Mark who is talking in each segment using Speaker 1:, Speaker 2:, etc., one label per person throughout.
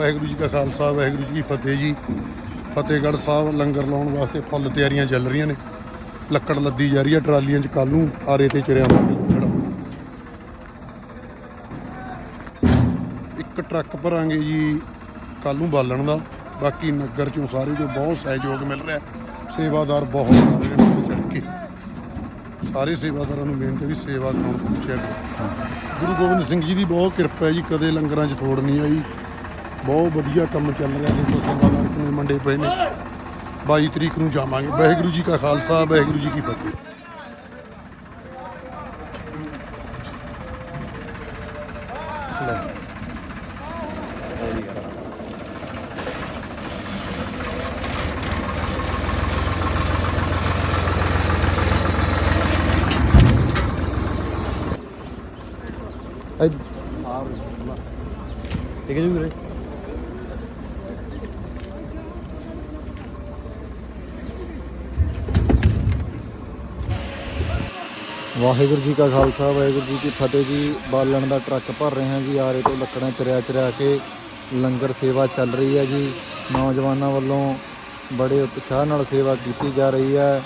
Speaker 1: ਵਾਹਿਗੁਰੂ ਜੀ ਕਾ ਖਾਲਸਾ, ਵਾਹਿਗੁਰੂ ਜੀ ਕੀ ਫਤਿਹ ਜੀ। ਫਤਿਹਗੜ੍ਹ ਸਾਹਿਬ ਲੰਗਰ ਲਾਉਣ ਵਾਸਤੇ ਫੁੱਲ ਤਿਆਰੀਆਂ ਚੱਲ ਰਹੀਆਂ ਨੇ। ਲੱਕੜ ਲੱਦੀ ਜਾ ਰਹੀ ਹੈ ਟਰਾਲੀਆਂ 'ਚ ਕੱਲ ਨੂੰ, ਆਰੇ ਤੇ ਚਰਿਆ ਲੱਕੜ। ਇੱਕ ਟਰੱਕ ਭਰਾਂਗੇ ਜੀ ਕੱਲ ਨੂੰ ਬਾਲਣ ਦਾ। ਬਾਕੀ ਨਗਰ ਚੋਂ ਸਾਰੇ ਜੋ ਬਹੁਤ ਸਹਿਯੋਗ ਮਿਲ ਰਿਹਾ ਸੇਵਾਦਾਰ ਬਹੁਤ ਆ ਨੇ ਵੱਧ ਚੜ੍ਹ ਕੇ। ਸਾਰੇ ਸੇਵਾਦਾਰਾਂ ਨੂੰ ਬੇਨਤੀ ਵੀ ਸੇਵਾ ਕਰਾਉਣ ਪਹੁੰਚਿਆ ਕਰੋ। ਗੁਰੂ ਗੋਬਿੰਦ ਸਿੰਘ ਜੀ ਦੀ ਬਹੁਤ ਕਿਰਪਾ ਹੈ ਜੀ, ਕਦੇ ਲੰਗਰਾਂ 'ਚ ਥੋੜ ਨਹੀਂ ਆਈ। ਬਹੁਤ ਵਧੀਆ ਕੰਮ ਚੱਲ ਰਿਹਾ ਦੇਖੋ ਸੇਵਾਦਾਰ ਕਿੰਨੇ ਮੰਡੇ ਪਏ ਨੇ। 22 ਤਰੀਕ ਨੂੰ ਜਾਵਾਂਗੇ। ਵਾਹਿਗੁਰੂ ਜੀ ਕਾ ਖਾਲਸਾ, ਵਾਹਿਗੁਰੂ ਜੀ ਕੀ ਫਤਿਹ। ਲੈ।
Speaker 2: ਠੀਕ ਹੈ ਜੀ ਵੀਰੇ। ਵਾਹਿਗੁਰੂ ਜੀ ਕਾ ਖਾਲਸਾ ਵਾਹਿਗੁਰੂ ਜੀ ਕੀ ਫਤਿਹ ਜੀ। ਬਾਲਣ ਦਾ ਟਰੱਕ ਭਰ ਰਹੇ ਹਾਂ ਜੀ ਆਰੇ ਤੋਂ ਲੱਕੜਾਂ ਚਰਿਆ ਚਰਿਆ ਕੇ ਲੰਗਰ ਸੇਵਾ ਚੱਲ ਰਹੀ ਹੈ ਜੀ। ਨੌਜਵਾਨਾਂ ਵੱਲੋਂ ਬੜੇ ਉਤਸ਼ਾਹ ਨਾਲ ਸੇਵਾ ਕੀਤੀ ਜਾ ਰਹੀ ਹੈ।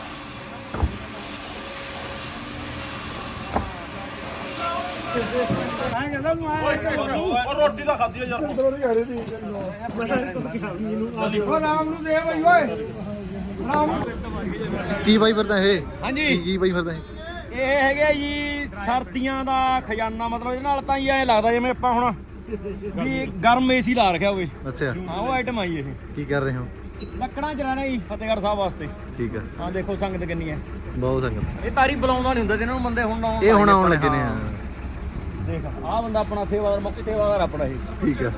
Speaker 3: ਰੋਟੀ
Speaker 2: ਕੀ ਬਾਈ ਫਿਰਦਾ ਇਹ?
Speaker 4: ਹਾਂਜੀ।
Speaker 2: ਕੀ ਕੀ ਬਾਈ ਫਿਰਦਾ ਇਹ?
Speaker 4: ਇਹ ਹੈਗਾ ਜੀ ਸਰਦੀਆਂ ਦਾ ਖਜ਼ਾਨਾ ਮਤਲਬ ਇਹਦੇ ਨਾਲ ਤਾਂ ਹੀ ਐ ਲੱਗਦਾ ਜਿਵੇਂ ਆਪਾਂ ਹੁਣ ਵੀ ਗਰਮ ਏਸੀ ਲਾ ਰੱਖਿਆ ਹੋਵੇ।
Speaker 2: ਅੱਛਾ।
Speaker 4: ਹਾਂ ਉਹ ਆਈਟਮ ਆਈ ਇਹ।
Speaker 2: ਕੀ ਕਰ ਰਹੇ ਹੋ?
Speaker 4: ਲੱਕੜਾਂ ਚਲਾਣਾ ਜੀ ਫਤਿਹਗੜ੍ਹ ਸਾਹਿਬ ਵਾਸਤੇ।
Speaker 2: ਠੀਕ ਹੈ
Speaker 4: ਹਾਂ ਦੇਖੋ ਸੰਗਤ ਕਿੰਨੀ ਹੈ।
Speaker 2: ਬਹੁਤ ਸੰਗਤ।
Speaker 4: ਇਹ ਤਾਰੀ ਬੁਲਾਉਂਦਾ ਨਹੀਂ ਹੁੰਦਾ ਜਿਹਨਾਂ ਨੂੰ ਬੰਦੇ ਹੁਣ ਆਉਣ
Speaker 2: ਇਹ ਹੁਣ ਆਉਣ ਲੱਗੇ ਨੇ
Speaker 4: ਹਾਂ। ਦੇਖ ਆਹ ਬੰਦਾ ਆਪਣਾ ਸੇਵਾਦਾਰ ਮੁੱਖ ਸੇਵਾਦਾਰ ਆਪਣਾ ਇਹ।
Speaker 2: ਠੀਕ ਹੈ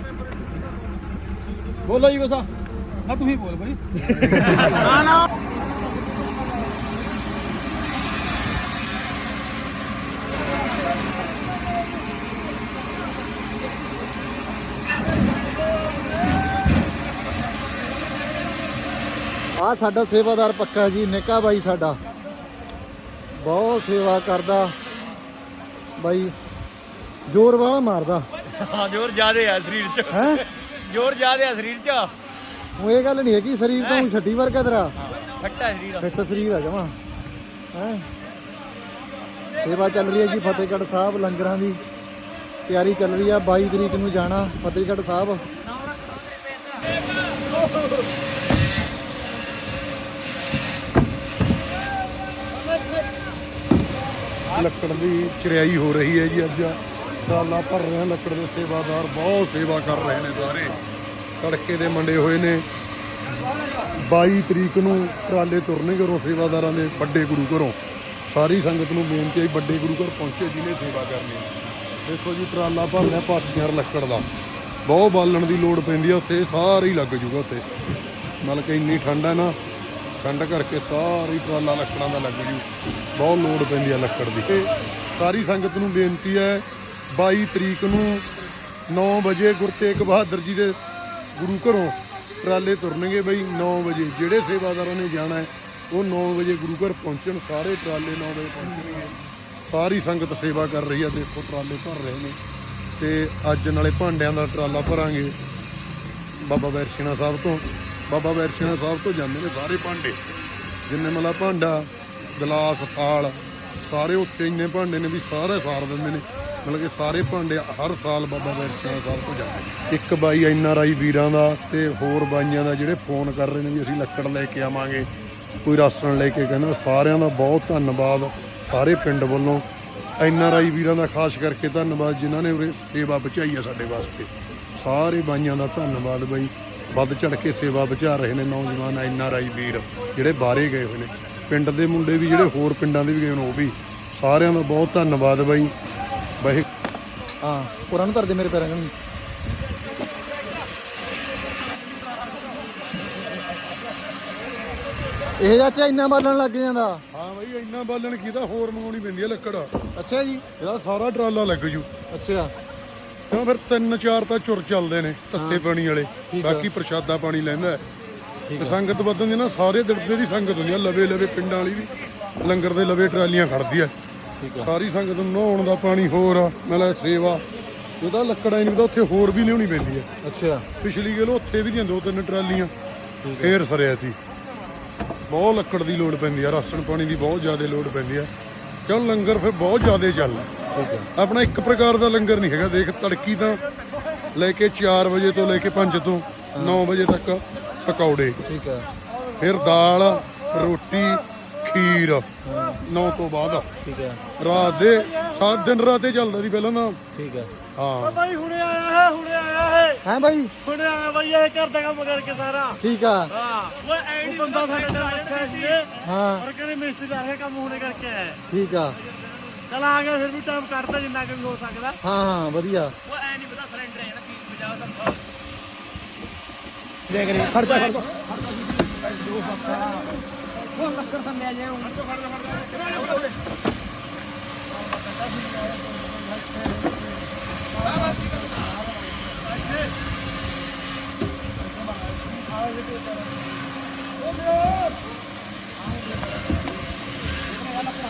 Speaker 4: ਬੋਲੋ ਜੀ ਗੁੱਸਾ ਨਾ ਤੁਸੀਂ ਬੋਲ ਬਈ
Speaker 2: ਆ ਸਾਡਾ ਸੇਵਾਦਾਰ ਪੱਕਾ ਜੀ ਨਿੱਕਾ ਬਾਈ ਸਾਡਾ। ਬਹੁਤ ਸੇਵਾ ਕਰਦਾ। ਬਾਈ ਜ਼ੋਰ ਵਾਲਾ ਮਾਰਦਾ।
Speaker 4: ਹਾਂ ਜ਼ੋਰ ਜ਼ਿਆਦੇ ਆ ਸਰੀਰ 'ਚ।
Speaker 2: ਹੈ?
Speaker 4: ਜ਼ੋਰ ਜ਼ਿਆਦੇ ਆ ਸਰੀਰ 'ਚ।
Speaker 2: ਉਹ ਇਹ ਗੱਲ ਨਹੀਂ ਹੈਗੀ ਸਰੀਰ ਤਾਂ ਛੱਡੀ ਵਰਗਾ ਤੇਰਾ।
Speaker 4: ਫੱਟਾ ਸਰੀਰ।
Speaker 2: ਫਿੱਟ ਸਰੀਰ ਆ ਜਮਾ। ਹੈ? ਸੇਵਾ ਚੱਲ ਰਹੀ ਹੈ ਜੀ ਫਤਿਹਗੜ੍ਹ ਸਾਹਿਬ ਲੰਗਰਾਂ ਦੀ ਤਿਆਰੀ ਚੱਲ ਰਹੀ ਆ। 22 ਤਰੀਕ ਨੂੰ ਜਾਣਾ ਫਤਿਹਗੜ੍ਹ ਸਾਹਿਬ।
Speaker 1: ਲੱਕੜ ਦੀ ਚਰਿਆਈ ਹੋ ਰਹੀ ਹੈ ਜੀ ਅੱਜ। ਟਰਾਲਾ ਭਰ ਰਹੇ ਹਨ ਲੱਕੜ ਦੇ ਸੇਵਾਦਾਰ, ਬਹੁਤ ਸੇਵਾ ਕਰ ਰਹੇ ਨੇ ਸਾਰੇ। ਤੜਕੇ ਦੇ ਮੰਡੇ ਹੋਏ ਨੇ। 22 ਤਰੀਕ ਨੂੰ ਟਰਾਲੇ ਤੁਰਨੇ ਘਰੋਂ ਸੇਵਾਦਾਰਾਂ ਦੇ ਵੱਡੇ ਗੁਰੂ ਘਰੋਂ। ਸਾਰੀ ਸੰਗਤ ਨੂੰ ਬੇਨਤੀ ਹੈ ਵੱਡੇ ਗੁਰੂ ਘਰ ਪਹੁੰਚੇ ਜਿਹਨੇ ਸੇਵਾ ਕਰਨੀ ਦੇਖੋ ਜੀ, ਟਰਾਲਾ ਲਿਆ ਪਾਸੀਆਂ ਲੱਕੜ ਦਾ। ਬਹੁਤ ਬਾਲਣ ਦੀ ਲੋੜ ਪੈਂਦੀ ਆ ਉੱਥੇ ਸਾਰੇ ਹੀ ਲੱਗ ਜੂਗਾ ਉੱਥੇ। ਮਤਲਬ ਕਿ ਇੰਨੀ ਠੰਡ ਹੈ ਨਾ ਠੰਡ ਕਰਕੇ ਸਾਰੀ ਟਰਾਲਾ ਲੱਕੜਾਂ ਦਾ ਲੱਗ ਜੂ। ਬਹੁਤ ਲੋੜ ਪੈਂਦੀ ਹੈ ਲੱਕੜ ਦੀ। ਤੇ ਸਾਰੀ ਸੰਗਤ ਨੂੰ ਬੇਨਤੀ ਹੈ 22 ਤਰੀਕ ਨੂੰ 9 ਵਜੇ ਗੁਰੂ ਤੇਗ ਬਹਾਦਰ ਜੀ ਦੇ ਗੁਰੂ ਘਰੋਂ ਟਰਾਲੇ ਤੁਰਨਗੇ ਬਈ 9 ਵਜੇ। ਜਿਹੜੇ ਸੇਵਾਦਾਰਾਂ ਨੇ ਜਾਣਾ ਹੈ, ਉਹ 9 ਵਜੇ ਗੁਰੂ ਘਰ ਪਹੁੰਚਣ। ਸਾਰੇ ਟਰਾਲੇ 9 ਵਜੇ ਪਹੁੰਚਣਗੇ। ਸਾਰੀ ਸੰਗਤ ਸੇਵਾ ਕਰ ਰਹੀ ਹੈ ਦੇਖੋ ਟਰਾਲੇ ਭਰ ਰਹੇ ਨੇ। ਤੇ ਅੱਜ ਨਾਲੇ ਭਾਂਡਿਆਂ ਦਾ ਟਰਾਲਾ ਭਰਾਂਗੇ। ਬਾਬਾ ਵੈਰਸ਼ਿਨਾ ਸਾਹਿਬ ਤੋਂ। ਬਾਬਾ ਵੈਰਸ਼ਿਨਾ ਸਾਹਿਬ ਤੋਂ ਜਾਂਦੇ ਨੇ। ਸਾਰੇ ਭਾਂਡੇ। ਜਿੰਨੇ ਮਲਾ ਭਾਂਡਾ ਗਲਾਸ ਥਾਲ ਸਾਰੇ ਉੱਥੇ ਇੰਨੇ ਭਾਂਡੇ ਨੇ ਵੀ ਸਾਰੇ ਸਾਰ ਦਿੰਦੇ ਨੇ। ਮਤਲਬ ਕਿ ਸਾਰੇ ਭਾਂਡੇ ਹਰ ਸਾਲ ਬਾਬਾ ਵੈਰਸ਼ਿਨਾ ਸਾਹਿਬ ਤੋਂ ਜਾਂਦੇ ਨੇ। ਇੱਕ ਬਾਈ ਐਨ ਆਰ ਆਈ ਵੀਰਾਂ ਦਾ ਤੇ ਹੋਰ ਬਾਈਆਂ ਦਾ ਜਿਹੜੇ ਫੋਨ ਕਰ ਰਹੇ ਨੇ ਵੀ ਅਸੀਂ ਲੱਕੜ ਲੈ ਕੇ ਆਵਾਂਗੇ ਕੋਈ ਰਾਸ਼ਨ ਲੈ ਕੇ ਕਹਿੰਦਾ ਸਾਰਿਆਂ ਦਾ ਬਹੁਤ ਧੰਨਵਾਦ ਸਾਰੇ ਪਿੰਡ ਵੱਲੋਂ। ਐਨ ਆਰ ਆਈ ਵੀਰਾਂ ਦਾ ਖਾਸ ਕਰਕੇ ਧੰਨਵਾਦ ਜਿਨ੍ਹਾਂ ਨੇ ਉਰੇ ਸੇਵਾ ਬਚਾਈ ਆ ਸਾਡੇ ਵਾਸਤੇ। ਸਾਰੇ ਬਾਈਆਂ ਦਾ ਧੰਨਵਾਦ ਬਾਈ। ਵੱਧ ਚੜ ਕੇ ਸੇਵਾ ਬਚਾ ਰਹੇ ਨੇ ਨੌਜਵਾਨ ਐਨ ਆਰ ਆਈ ਵੀਰ ਜਿਹੜੇ ਬਾਹਰੇ ਗਏ ਹੋਏ ਨੇ। ਪਿੰਡ ਦੇ ਮੁੰਡੇ ਵੀ ਜਿਹੜੇ ਹੋਰ ਪਿੰਡਾਂ ਦੇ ਵੀ ਗਏ ਨੇ ਉਹ ਵੀ ਸਾਰਿਆਂ ਦਾ ਬਹੁਤ ਧੰਨਵਾਦ ਬਾਈ। ਬਾਈ
Speaker 2: ਹਾਂ ਪੁਰਾਂ ਨੂੰ ਧਰ ਦੇ ਮੇਰੇ ਪੈਰਾਂ ਨੂੰ। ਇਹ ਚਾਚਾ ਇੰਨਾ ਬਾਲਣ ਲੱਗ ਜਾਂਦਾ।
Speaker 1: ਹਾਂ ਬਾਈ ਇੰਨਾ ਬਾਲਣ ਕੀਤਾ ਹੋਰ ਮੰਗਾਉਣੀ ਪੈਂਦੀ ਆ ਲੱਕੜ।
Speaker 2: ਅੱਛਾ ਜੀ।
Speaker 1: ਇਹਦਾ ਸਾਰਾ ਟਰਾਲਾ ਲੱਗ ਜੂ।
Speaker 2: ਅੱਛਾ।
Speaker 1: ਕਿਉਂ ਫਿਰ ਤਿੰਨ ਚਾਰ ਤਾਂ ਚੁਰ ਚੱਲਦੇ ਨੇ ਤੱਤੇ ਪਾਣੀ ਵਾਲੇ। ਬਾਕੀ ਪ੍ਰਸ਼ਾਦਾ ਪਾਣੀ ਲੈਂਦਾ ਤੇ ਸੰਗਤ ਵਧਣ ਦੀ ਨਾ ਸਾਰੇ ਦਿਰਦੇ ਦੀ ਸੰਗਤ ਹੁੰਦੀ ਆ ਲਵੇ ਲਵੇ ਪਿੰਡਾਂ ਵਾਲੀ ਵੀ ਲੰਗਰ ਦੇ ਲਵੇ ਟਰਾਲੀਆਂ ਖੜਦੀ ਆ। ਸਾਰੀ ਸੰਗਤ ਨੂੰ ਨਹਾਉਣ ਦਾ ਪਾਣੀ ਹੋਰ ਆ ਮਤਲਬ ਸੇਵਾ। ਉਹਦਾ ਲੱਕੜਾਂ ਨਹੀਂ ਪਤਾ ਉੱਥੇ ਹੋਰ ਵੀ ਲਿਆਉਣੀ ਪੈਂਦੀ ਹੈ
Speaker 2: ਅੱਛਾ।
Speaker 1: ਪਿਛਲੀ ਗੇਲ ਉੱਥੇ ਵੀ ਦੀਆਂ ਦੋ ਤਿੰਨ ਟਰਾਲੀਆਂ। ਫੇਰ ਸਰਿਆ ਸੀ। ਬਹੁਤ ਲੱਕੜ ਦੀ ਲੋੜ ਪੈਂਦੀ ਆ ਰਾਸ਼ਨ ਪਾਣੀ ਦੀ ਬਹੁਤ ਜ਼ਿਆਦਾ ਲੋੜ ਪੈਂਦੀ ਆ। ਕਿਉਂ ਲੰਗਰ ਫਿਰ ਬਹੁਤ ਜ਼ਿਆਦਾ ਚੱਲਦਾ। ਆਪਣਾ ਇੱਕ ਪ੍ਰਕਾਰ ਦਾ ਲੰਗਰ ਨਹੀਂ ਹੈਗਾ ਦੇਖ ਤੜਕੀ ਤਾਂ ਲੈ ਕੇ 4 ਵਜੇ ਤੋਂ ਲੈ ਕੇ 5 ਤੋਂ 9 ਵਜੇ ਤੱਕ ਪਕੌੜੇ।
Speaker 2: ਠੀਕ ਹੈ।
Speaker 1: ਫਿਰ ਦਾਲ ਰੋਟੀ ਖੀਰ 9 ਤੋਂ ਬਾਅਦ।
Speaker 2: ਠੀਕ ਹੈ।
Speaker 1: ਰਾਤ ਦੇ ਸਾਤ ਦਿਨ ਰਾਤੇ ਚੱਲਦਾ ਸੀ ਪਹਿਲਾਂ ਤਾਂ।
Speaker 2: ਠੀਕ ਹੈ।
Speaker 1: ਹਾਂ।
Speaker 3: ਭਾਈ ਹੁਣੇ ਆਇਆ ਹੈ ਹੁਣੇ ਆਇਆ ਹੈ।
Speaker 2: ਹੈ ਬਾਈ?
Speaker 3: ਹੁਣੇ ਆਇਆ ਭਾਈ ਇਹ ਘਰ ਦਾ ਕੰਮ ਕਰਕੇ ਸਾਰਾ।
Speaker 2: ਠੀਕ ਆ।
Speaker 3: ਹਾਂ। ਓਏ ਐ ਨਹੀਂ ਬੰਦਾ ਸਾਡੇ ਨਾਲ ਰੱਖਿਆ ਸੀ
Speaker 2: ਹਾਂ।
Speaker 3: ਪਰ ਕਹਿੰਦੇ ਮਿਸਤਰੀ ਦਾ ਇਹ ਕੰਮ ਹੁਣੇ ਕਰਕੇ ਆਇਆ
Speaker 2: ਠੀਕ ਆ।
Speaker 3: ਚਲ ਆ ਗਿਆ ਫਿਰ ਵੀ ਟਾਈਮ ਕੱਢਦਾ ਜਿੰਨਾ ਕਿ ਵੀ ਹੋ ਸਕਦਾ।
Speaker 2: ਹਾਂ ਹਾਂ ਵਧੀਆ।
Speaker 3: ਓਏ ਐ ਨਹੀਂ ਪਤਾ ਸਿਲੰਡਰ ਹੈ ਨਾ ਪੀਸ ਵਜਾ ਤਾਂ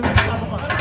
Speaker 3: Gracias.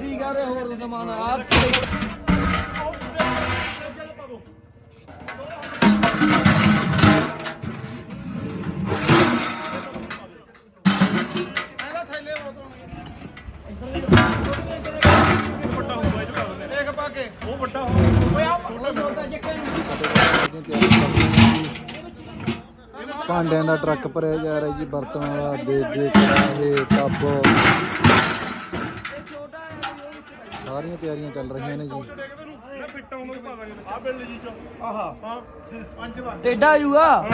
Speaker 4: ਵੀ ਕਰੇ ਹੋਰ ਜਮਾਨਾ ਆ।
Speaker 2: ਭਾਂਡਿਆਂ ਦਾ ਟਰੱਕ ਭਰਿਆ ਜਾ ਰਿਹਾ ਜੀ ਬਰਤਨਾਂ ਦਾ ਦੇਗੇ ਕੜਾਹੇ ਟੱਬ। ਸਾਰੀਆਂ ਤਿਆਰੀਆਂ ਚੱਲ ਰਹੀਆਂ ਨੇ ਜੀ।
Speaker 3: ਆ ਬਿੱਲ ਜੀ ਚ। ਆਹਾ। ਹਾਂ। ਪੰਜ ਵਾਰ।
Speaker 4: ਟੇਡਾ ਜੂਆ